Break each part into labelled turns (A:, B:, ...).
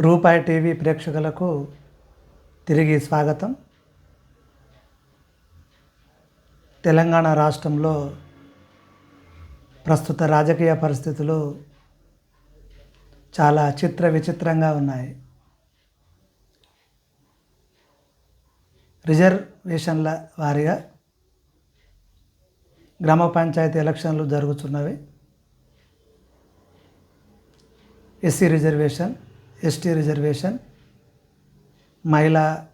A: రూపాయి టీవీ ప్రేక్షకులకు తిరిగి స్వాగతం. తెలంగాణ రాష్ట్రంలో ప్రస్తుత రాజకీయ పరిస్థితులు చాలా చిత్ర విచిత్రంగా ఉన్నాయి. రిజర్వేషన్ల వారీగా గ్రామ పంచాయతీ ఎలక్షన్లు జరుగుతున్నవి. ఎస్సీ రిజర్వేషన్ ఎస్టీ రిజర్వేషన్ మహిళా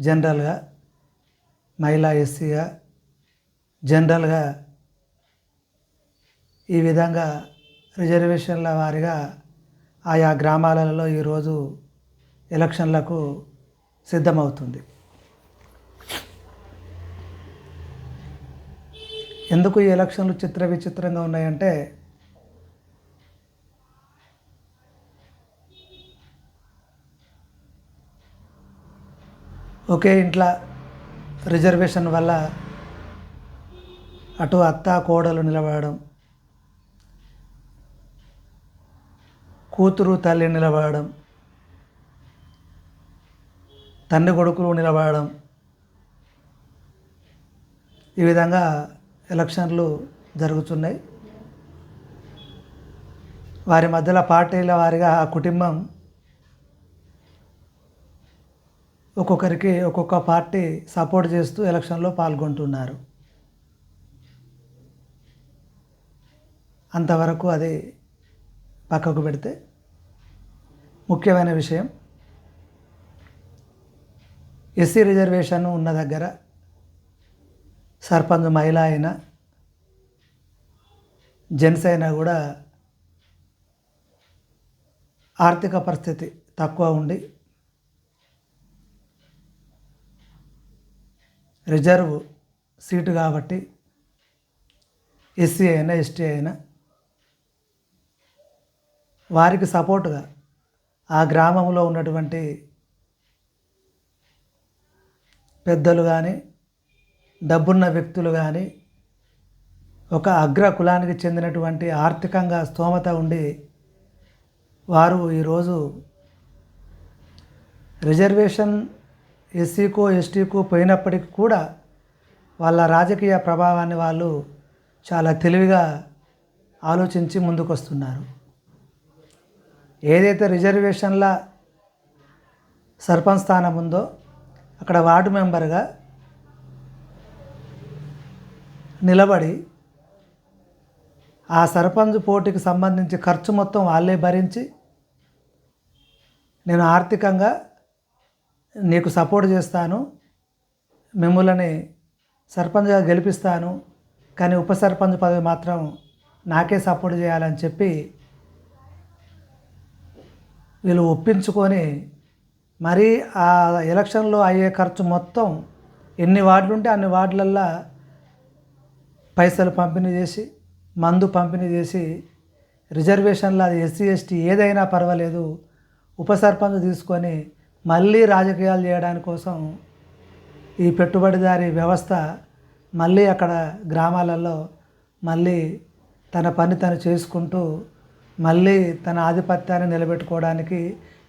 A: జనరల్గా మహిళా ఎస్సీగా జనరల్గా ఈ విధంగా రిజర్వేషన్ల వారిగా ఆయా గ్రామాలలో ఈరోజు ఎలక్షన్లకు సిద్ధమవుతుంది. ఎందుకు ఈ ఎలక్షన్లు చిత్ర విచిత్రంగా ఉన్నాయంటే ఒకే ఇంట్లో రిజర్వేషన్ వల్ల అటు అత్త కోడలు నిలబడడం కూతురు తల్లి నిలబడడం తండ్రి కొడుకులు నిలబడడం ఈ విధంగా ఎలక్షన్లు జరుగుతున్నాయి. వారి మధ్యలో పార్టీల వారిగా ఆ కుటుంబం ఒక్కొక్కరికి ఒక్కొక్క పార్టీ సపోర్ట్ చేస్తూ ఎలక్షన్లో పాల్గొంటున్నారు. అంతవరకు అది పక్కకు పెడితే ముఖ్యమైన విషయం. ఎస్సీ రిజర్వేషన్ ఉన్న దగ్గర సర్పంచ్ మహిళ అయినా జెంట్స్ అయినా కూడా ఆర్థిక పరిస్థితి తక్కువ ఉండి రిజర్వ్ సీటు కాబట్టి ఎస్సీ అయినా ఎస్టీ అయినా వారికి సపోర్టుగా ఆ గ్రామంలో ఉన్నటువంటి పెద్దలు కానీ డబ్బున్న వ్యక్తులు కానీ ఒక అగ్ర కులానికి చెందినటువంటి ఆర్థికంగా స్తోమత ఉండి వారు ఈరోజు రిజర్వేషన్ ఎస్సీకో ఎస్టీకో పోయినప్పటికీ కూడా వాళ్ళ రాజకీయ ప్రభావాన్ని వాళ్ళు చాలా తెలివిగా ఆలోచించి ముందుకొస్తున్నారు. ఏదైతే రిజర్వేషన్ల సర్పంచ్ స్థానం ఉందో అక్కడ వార్డు మెంబర్గా నిలబడి ఆ సర్పంచ్ పోటీకి సంబంధించి ఖర్చు మొత్తం వాళ్ళే భరించి నేను ఆర్థికంగా నీకు సపోర్ట్ చేస్తాను మిమ్మల్ని సర్పంచ్గా గెలిపిస్తాను కానీ ఉప సర్పంచ్ పదవి మాత్రం నాకే సపోర్ట్ చేయాలని చెప్పి వీళ్ళు ఒప్పించుకొని మరి ఆ ఎలక్షన్లో అయ్యే ఖర్చు మొత్తం ఎన్ని వార్డులు ఉంటే అన్ని వార్డులల్లో పైసలు పంపిణీ చేసి మందు పంపిణీ చేసి రిజర్వేషన్లో అది ఎస్సీ ఎస్టీ ఏదైనా పర్వాలేదు ఉప సర్పంచ్ తీసుకొని మళ్ళీ రాజకీయాలు చేయడానికి కోసం ఈ పెట్టుబడిదారీ వ్యవస్థ మళ్ళీ అక్కడ గ్రామాలలో మళ్ళీ తన పని తను చేసుకుంటూ మళ్ళీ తన ఆధిపత్యాన్ని నిలబెట్టుకోవడానికి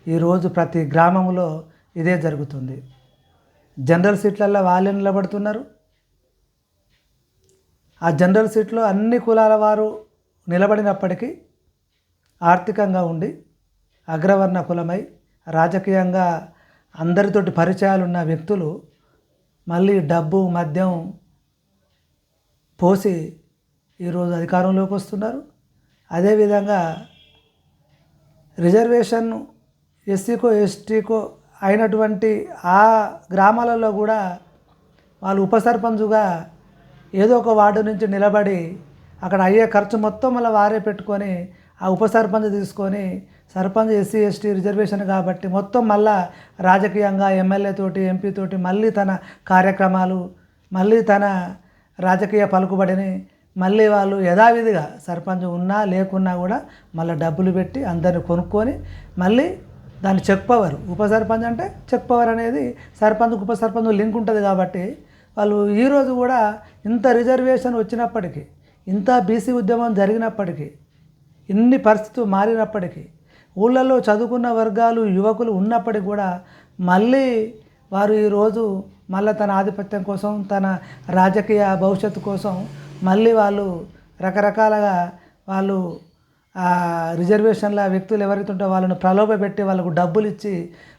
A: ఈరోజు ప్రతి గ్రామంలో ఇదే జరుగుతుంది. జనరల్ సీట్లలో వాళ్ళే నిలబడుతున్నారు. ఆ జనరల్ సీట్లో అన్ని కులాల వారు నిలబడినప్పటికీ ఆర్థికంగా ఉండి అగ్రవర్ణ కులమై రాజకీయంగా అందరితోటి పరిచయాలు ఉన్న వ్యక్తులు మళ్ళీ డబ్బు మద్యం పోసి ఈరోజు అధికారంలోకి వస్తున్నారు. అదేవిధంగా రిజర్వేషన్ ఎస్సీకో ఎస్టీకో అయినటువంటి ఆ గ్రామాలలో కూడా వాళ్ళు ఉప సర్పంచుగా ఏదో ఒక వార్డు నుంచి నిలబడి అక్కడ అయ్యే ఖర్చు మొత్తం మళ్ళీ వారే పెట్టుకొని ఆ ఉప సర్పంచ్ తీసుకొని సర్పంచ్ ఎస్సీ ఎస్టీ రిజర్వేషన్ కాబట్టి మొత్తం మళ్ళా రాజకీయంగా ఎమ్మెల్యే తోటి ఎంపీ తోటి మళ్ళీ తన కార్యక్రమాలు మళ్ళీ తన రాజకీయ పలుకుబడిని మళ్ళీ వాళ్ళు యథావిధిగా సర్పంచ్ ఉన్నా లేకున్నా కూడా మళ్ళీ డబ్బులు పెట్టి అందరిని కొనుక్కొని మళ్ళీ దాన్ని చెక్ పవర్ ఉప సర్పంచ్ అంటే చెక్ పవర్ అనేది సర్పంచ్ ఉప సర్పంచ్ లింక్ ఉంటుంది కాబట్టి వాళ్ళు ఈరోజు కూడా ఇంత రిజర్వేషన్ వచ్చినప్పటికీ ఇంత బీసీ ఉద్యమం జరిగినప్పటికీ ఇన్ని పరిస్థితులు మారినప్పటికీ ఊళ్ళల్లో చదువుకున్న వర్గాలు యువకులు ఉన్నప్పటికీ కూడా మళ్ళీ వారు ఈరోజు మళ్ళీ తన ఆధిపత్యం కోసం తన రాజకీయ భవిష్యత్తు కోసం మళ్ళీ వాళ్ళు రకరకాలుగా వాళ్ళు రిజర్వేషన్ల వ్యక్తులు ఎవరైతే ఉంటే వాళ్ళను ప్రలోభ పెట్టి వాళ్ళకు డబ్బులు ఇచ్చి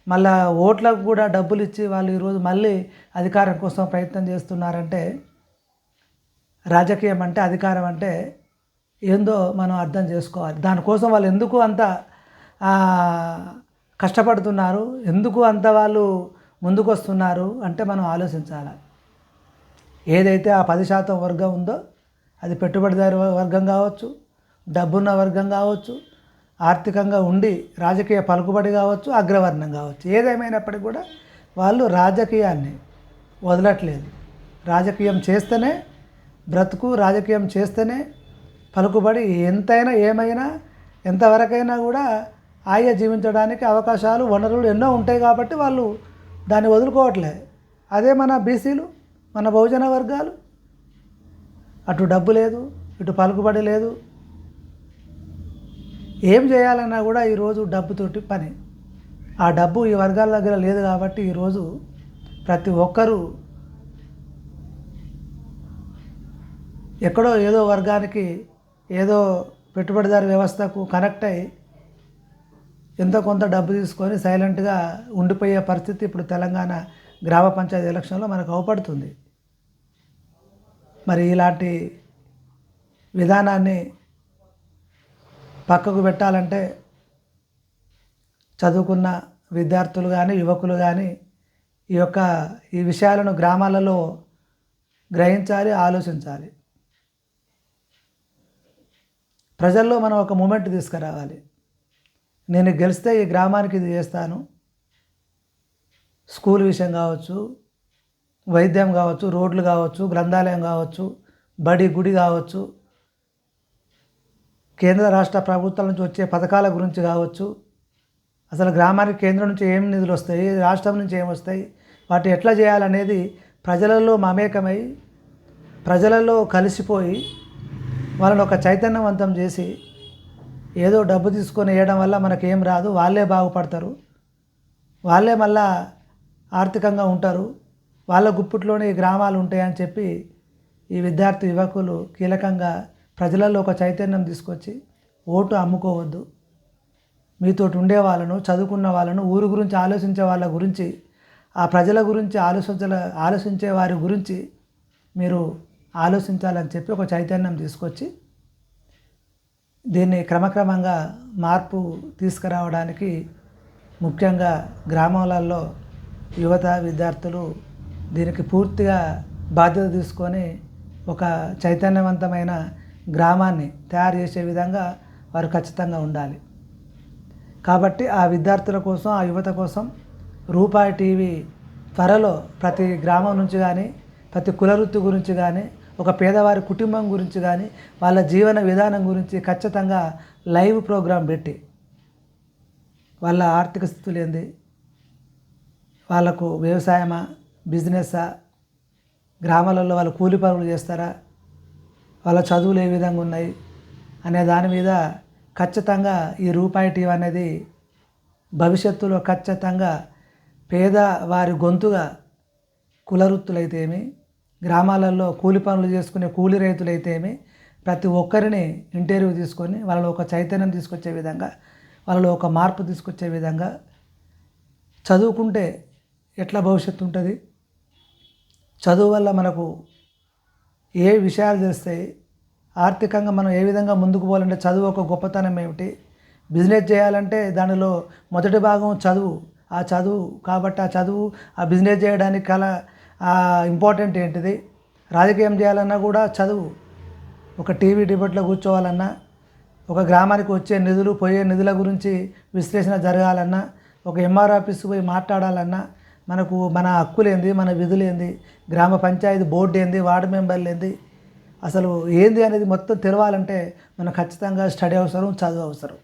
A: మళ్ళా ఓట్లకు కూడా డబ్బులు ఇచ్చి వాళ్ళు ఈరోజు మళ్ళీ అధికారం కోసం ప్రయత్నం చేస్తున్నారంటే రాజకీయం అంటే అధికారం అంటే ఏందో మనం అర్థం చేసుకోవాలి. దానికోసం వాళ్ళు ఎందుకు అంత కష్టపడుతున్నారు. ఎందుకు అంత వాళ్ళు ముందుకు వస్తున్నారు అంటే మనం ఆలోచించాలి. ఏదైతే ఆ పది శాతం వర్గం ఉందో అది పెట్టుబడిదారు వర్గం కావచ్చు డబ్బున్న వర్గం కావచ్చు ఆర్థికంగా ఉండి రాజకీయ పలుకుబడి కావచ్చు అగ్రవర్ణం కావచ్చు. ఏదేమైనప్పటికీ కూడా వాళ్ళు రాజకీయాన్ని వదలట్లేదు. రాజకీయం చేస్తేనే బ్రతుకు రాజకీయం చేస్తేనే పలుకుబడి ఎంతైనా ఏమైనా ఎంతవరకైనా కూడా హాయిగా జీవించడానికి అవకాశాలు వనరులు ఎన్నో ఉంటాయి కాబట్టి వాళ్ళు దాన్ని వదులుకోవట్లే. అదే మన బీసీలు మన బహుజన వర్గాలు. అటు డబ్బు లేదు ఇటు పలుకుబడి లేదు. ఏం చేయాలన్నా కూడా ఈరోజు డబ్బుతోటి పని. ఆ డబ్బు ఈ వర్గాల దగ్గర లేదు కాబట్టి ఈరోజు ప్రతి ఒక్కరూ ఎక్కడో ఏదో వర్గానికి ఏదో పెట్టుబడిదారు వ్యవస్థకు కనెక్ట్ అయ్యి ఎంతో కొంత డబ్బు తీసుకొని సైలెంట్గా ఉండిపోయే పరిస్థితి ఇప్పుడు తెలంగాణ గ్రామ పంచాయతీ ఎలక్షన్లో మనకు అవపడుతుంది. మరి ఇలాంటి విధానాన్ని పక్కకు పెట్టాలంటే చదువుకున్న విద్యార్థులు కానీ యువకులు కానీ ఈ యొక్క ఈ విషయాలను గ్రామాలలో గ్రహించాలి ఆలోచించాలి. ప్రజల్లో మనం ఒక మూమెంట్ తీసుకురావాలి. నేను గెలిస్తే ఈ గ్రామానికి ఇది చేస్తాను. స్కూల్ విషయం కావచ్చు వైద్యం కావచ్చు రోడ్లు కావచ్చు గ్రంథాలయం కావచ్చు బడి గుడి కావచ్చు కేంద్ర రాష్ట్ర ప్రభుత్వాల నుంచి వచ్చే పథకాల గురించి కావచ్చు. అసలు గ్రామానికి కేంద్రం నుంచి ఏం నిధులు వస్తాయి రాష్ట్రం నుంచి ఏం వస్తాయి వాటి ఎట్లా చేయాలనేది ప్రజలలో మమేకమై ప్రజలలో కలిసిపోయి వాళ్ళని ఒక చైతన్యవంతం చేసి ఏదో డబ్బు తీసుకొని వేయడం వల్ల మనకేం రాదు. వాళ్ళే బాగుపడతారు. వాళ్ళే మళ్ళా ఆర్థికంగా ఉంటారు. వాళ్ళ గుప్పిట్లోనే గ్రామాలు ఉంటాయని చెప్పి ఈ విద్యార్థి యువకులు కీలకంగా ప్రజలలో ఒక చైతన్యం తీసుకొచ్చి ఓటు అమ్ముకోవద్దు. మీతోటి ఉండే వాళ్ళను చదువుకున్న వాళ్ళను ఊరు గురించి ఆలోచించే వాళ్ళ గురించి ఆ ప్రజల గురించి ఆలోచించల ఆలోచించే వారి గురించి మీరు ఆలోచించాలని చెప్పి ఒక చైతన్యం తీసుకొచ్చి దీన్ని క్రమక్రమంగా మార్పు తీసుకురావడానికి ముఖ్యంగా గ్రామాలలో యువత విద్యార్థులు దీనికి పూర్తిగా బాధ్యత తీసుకొని ఒక చైతన్యవంతమైన గ్రామాన్ని తయారు చేసే విధంగా వారు ఖచ్చితంగా ఉండాలి. కాబట్టి ఆ విద్యార్థుల కోసం ఆ యువత కోసం రూపాయి టీవీ త్వరలో ప్రతి గ్రామం నుంచి కానీ ప్రతి కులవృత్తి గురించి కానీ ఒక పేదవారి కుటుంబం గురించి కానీ వాళ్ళ జీవన విధానం గురించి ఖచ్చితంగా లైవ్ ప్రోగ్రాం పెట్టి వాళ్ళ ఆర్థిక స్థితులు ఏంది వాళ్ళకు వ్యవసాయమా బిజినెస్సా గ్రామాలలో వాళ్ళు కూలి పనులు చేస్తారా వాళ్ళ చదువులు ఏ విధంగా ఉన్నాయి అనే దాని మీద ఖచ్చితంగా ఈ రూపాయి టీవీ అనేది భవిష్యత్తులో ఖచ్చితంగా పేద వారి గొంతుగా కులవృత్తులైతేమి గ్రామాలలో కూలి పనులు చేసుకునే కూలి రైతులైతేమి ప్రతి ఒక్కరిని ఇంటర్వ్యూ తీసుకొని వాళ్ళలో ఒక చైతన్యం తీసుకొచ్చే విధంగా వాళ్ళలో ఒక మార్పు తీసుకొచ్చే విధంగా చదువుకుంటే ఎట్లా భవిష్యత్తు ఉంటుంది? చదువు వల్ల మనకు ఏ విషయాలు తెలుస్తాయి ఆర్థికంగా మనం ఏ విధంగా ముందుకు పోవాలంటే చదువు ఒక గొప్పతనం ఏమిటి? బిజినెస్ చేయాలంటే దానిలో మొదటి భాగం చదువు. ఆ చదువు కాబట్టి ఆ చదువు ఆ బిజినెస్ చేయడానికి కల ఇంపార్టెంట్ ఏంటిది? రాజకీయం చేయాలన్నా కూడా చదువు. ఒక టీవీ డిబేట్లో కూర్చోవాలన్నా ఒక గ్రామానికి వచ్చే నిధులు పోయే నిధుల గురించి విశ్లేషణ జరగాలన్నా ఒక ఎంఆర్ ఆఫీస్ పోయి మాట్లాడాలన్నా మనకు మన హక్కులేంది మన విధులేంది గ్రామ పంచాయతీ బోర్డు ఏంది వార్డు మెంబర్లు ఏంది అసలు ఏంది అనేది మొత్తం తెలవాలంటే మనం ఖచ్చితంగా స్టడీ అవసరం చదువు అవసరం.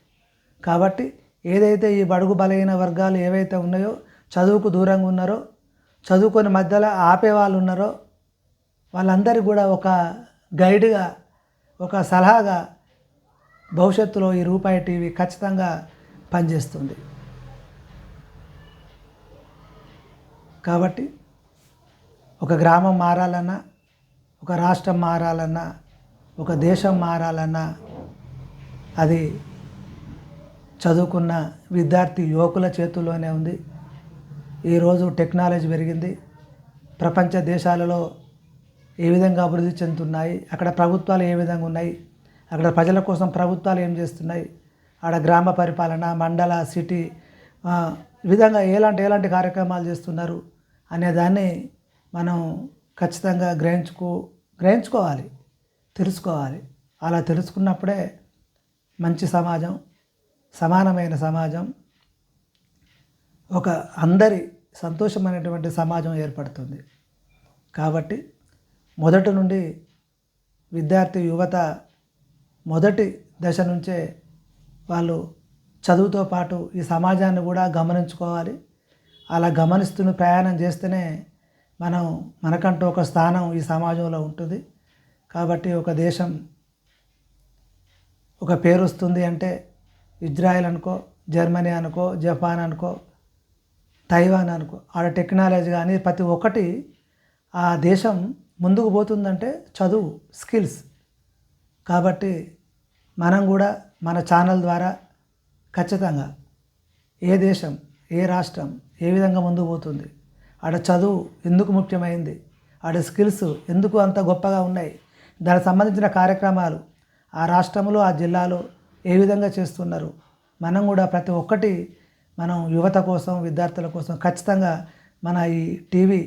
A: కాబట్టి ఏదైతే ఈ బడుగు బలహీన వర్గాలు ఏవైతే ఉన్నాయో చదువుకు దూరంగా ఉన్నారో చదువుకొని మధ్యలో ఆపే వాళ్ళు ఉన్నారో వాళ్ళందరికీ కూడా ఒక గైడ్గా ఒక సలహాగా భవిష్యత్తులో ఈ రూపాయి టీవీ ఖచ్చితంగా పనిచేస్తుంది. కాబట్టి ఒక గ్రామం మారాలన్నా ఒక రాష్ట్రం మారాలన్నా ఒక దేశం మారాలన్నా అది చదువుకున్న విద్యార్థి యువకుల చేతుల్లోనే ఉంది. ఈరోజు టెక్నాలజీ పెరిగింది. ప్రపంచ దేశాలలో ఏ విధంగా అభివృద్ధి చెందుతున్నాయి? అక్కడ ప్రభుత్వాలు ఏ విధంగా ఉన్నాయి? అక్కడ ప్రజల కోసం ప్రభుత్వాలు ఏం చేస్తున్నాయి? ఆడ గ్రామ పరిపాలన మండల సిటీ విధంగా ఎలాంటి ఎలాంటి కార్యక్రమాలు చేస్తున్నారు అనే దాన్ని మనం ఖచ్చితంగా గ్రహించుకో గ్రహించుకోవాలి తెలుసుకోవాలి. అలా తెలుసుకున్నప్పుడే మంచి సమాజం సమానమైన సమాజం ఒక అందరి సంతోషమైనటువంటి సమాజం ఏర్పడుతుంది. కాబట్టి మొదటి నుండి విద్యార్థి యువత మొదటి దశ నుంచే వాళ్ళు చదువుతో పాటు ఈ సమాజాన్ని కూడా గమనించుకోవాలి. అలా గమనిస్తూ ప్రయాణం చేస్తేనే మనం మనకంటూ ఒక స్థానం ఈ సమాజంలో ఉంటుంది. కాబట్టి ఒక దేశం ఒక పేరు వస్తుంది అంటే ఇజ్రాయెల్ అనుకో జర్మనీ అనుకో జపాన్ అనుకో తైవాన్ అనుకో. ఆడ టెక్నాలజీ కానీ ప్రతి ఒక్కటి ఆ దేశం ముందుకు పోతుందంటే చదువు స్కిల్స్. కాబట్టి మనం కూడా మన ఛానల్ ద్వారా ఖచ్చితంగా ఏ దేశం ఏ రాష్ట్రం ఏ విధంగా ముందుకు పోతుంది ఆడ చదువు ఎందుకు ముఖ్యమైంది ఆడ స్కిల్స్ ఎందుకు అంత గొప్పగా ఉన్నాయి దానికి సంబంధించిన కార్యక్రమాలు ఆ రాష్ట్రంలో ఆ జిల్లాలో ఏ విధంగా చేస్తున్నారు మనం కూడా ప్రతి ఒక్కటి మనం యువత కోసం విద్యార్థుల కోసం ఖచ్చితంగా మన ఈ టీవీ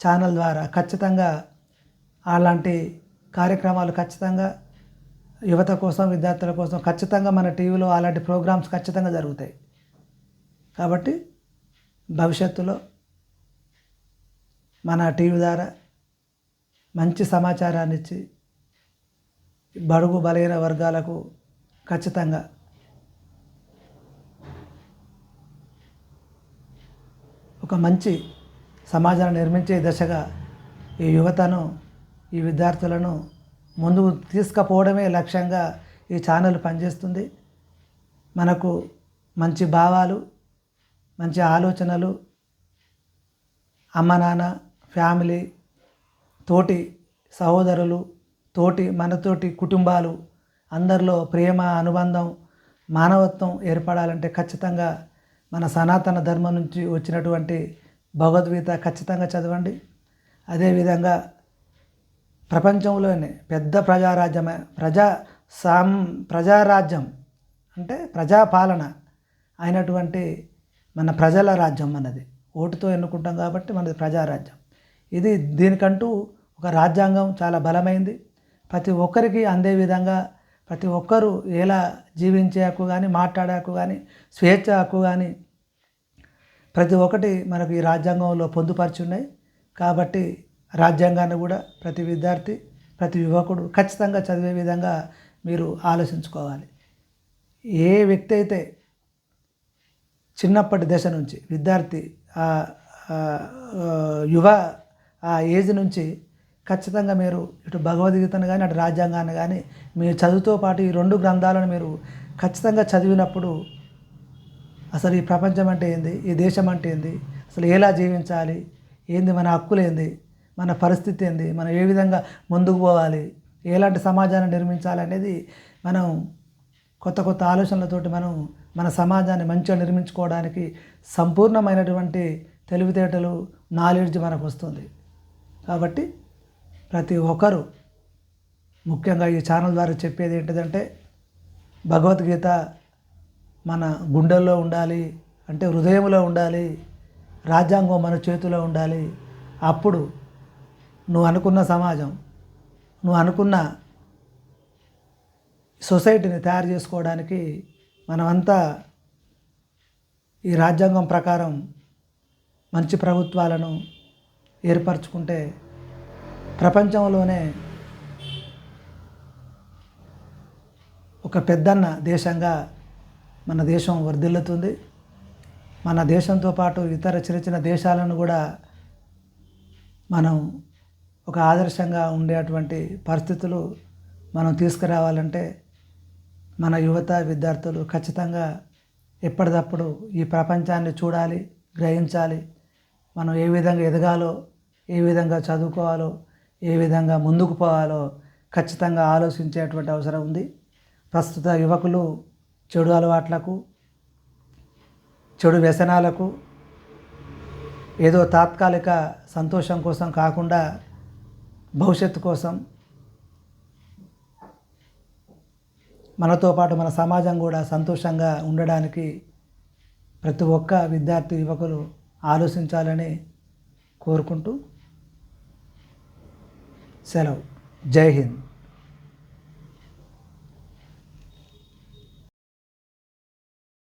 A: ఛానల్ ద్వారా ఖచ్చితంగా అలాంటి కార్యక్రమాలు ఖచ్చితంగా యువత కోసం విద్యార్థుల కోసం ఖచ్చితంగా మన టీవీలో అలాంటి ప్రోగ్రామ్స్ ఖచ్చితంగా జరుగుతాయి. కాబట్టి భవిష్యత్తులో మన టీవీ ద్వారా మంచి సమాచారాన్ని ఇచ్చి బడుగు బలహీన వర్గాలకు ఖచ్చితంగా ఒక మంచి సమాజాన్ని నిర్మించే దశగా ఈ యువతను ఈ విద్యార్థులను ముందుకు తీసుకుపోవడమే లక్ష్యంగా ఈ ఛానల్ పనిచేస్తుంది. మనకు మంచి భావాలు మంచి ఆలోచనలు అమ్మ నాన్న ఫ్యామిలీ తోటి సహోదరులు తోటి మనతోటి కుటుంబాలు అందరిలో ప్రేమ అనుబంధం మానవత్వం ఏర్పడాలంటే ఖచ్చితంగా మన సనాతన ధర్మం నుంచి వచ్చినటువంటి భగవద్గీత ఖచ్చితంగా చదవండి. అదేవిధంగా ప్రపంచంలోనే పెద్ద ప్రజారాజ్యమే ప్రజా సాం ప్రజారాజ్యం అంటే ప్రజాపాలన అయినటువంటి మన ప్రజల రాజ్యం మనది. ఓటుతో ఎన్నుకుంటాం కాబట్టి మనది ప్రజారాజ్యం. ఇది దీనికంటూ ఒక రాజ్యాంగం చాలా బలమైంది. ప్రతి ఒక్కరికి అందే విధంగా ప్రతి ఒక్కరూ ఎలా జీవించే హక్కు కానీ మాట్లాడే హక్కు కానీ స్వేచ్ఛ హక్కు కానీ ప్రతి ఒక్కటి మనకు ఈ రాజ్యాంగంలో పొందుపరిచి ఉన్నాయి కాబట్టి రాజ్యాంగాన్ని కూడా ప్రతి విద్యార్థి ప్రతి యువకుడు ఖచ్చితంగా చదివే విధంగా మీరు ఆలోచించుకోవాలి. ఏ వ్యక్తి అయితే చిన్నప్పటి దశ నుంచి విద్యార్థి ఆ, యువ ఆ ఏజ్ నుంచి ఖచ్చితంగా మీరు ఇటు భగవద్గీతను కానీ అటు రాజ్యాంగాన్ని కానీ మీ చదువుతో పాటు ఈ రెండు గ్రంథాలను మీరు ఖచ్చితంగా చదివినప్పుడు అసలు ఈ ప్రపంచం అంటే ఏంది? ఈ దేశం అంటే ఏంది? అసలు ఎలా జీవించాలి? ఏంది మన హక్కులు ఏంది? మన పరిస్థితి ఏంది? మనం ఏ విధంగా ముందుకు పోవాలి? ఎలాంటి సమాజాన్ని నిర్మించాలి అనేది మనం కొత్త కొత్త ఆలోచనలతోటి మనం మన సమాజాన్ని మంచిగా నిర్మించుకోవడానికి సంపూర్ణమైనటువంటి తెలివితేటలు నాలెడ్జ్ మనకు వస్తుంది. కాబట్టి ప్రతి ఒక్కరూ ముఖ్యంగా ఈ ఛానల్ ద్వారా చెప్పేది ఏంటిదంటే భగవద్గీత మన గుండెల్లో ఉండాలి అంటే హృదయంలో ఉండాలి రాజ్యాంగం మన చేతిలో ఉండాలి. అప్పుడు నువ్వు అనుకున్న సమాజం నువ్వు అనుకున్న సొసైటీని తయారు చేసుకోవడానికి మనమంతా ఈ రాజ్యాంగం ప్రకారం మంచి ప్రభుత్వాలను ఏర్పరచుకుంటే ప్రపంచంలోనే ఒక పెద్దన్న దేశంగా మన దేశం వర్ధిల్లుతుంది. మన దేశంతో పాటు ఇతర చిన్న చిన్న దేశాలను కూడా మనం ఒక ఆదర్శంగా ఉండేటువంటి పరిస్థితులు మనం తీసుకురావాలంటే మన యువత విద్యార్థులు ఖచ్చితంగా ఎప్పటికప్పుడు ఈ ప్రపంచాన్ని చూడాలి గ్రహించాలి. మనం ఏ విధంగా ఎదగాలో ఏ విధంగా చదువుకోవాలో ఏ విధంగా ముందుకు పోవాలో ఖచ్చితంగా ఆలోచించేటువంటి అవసరం ఉంది. ప్రస్తుత యువకులు చెడు అలవాట్లకు చెడు వ్యసనాలకు ఏదో తాత్కాలిక సంతోషం కోసం కాకుండా భవిష్యత్తు కోసం మనతో పాటు మన సమాజం కూడా సంతోషంగా ఉండడానికి ప్రతి ఒక్క విద్యార్థి యువకులు ఆలోచించాలని కోరుకుంటూ సెలవు జై హింద్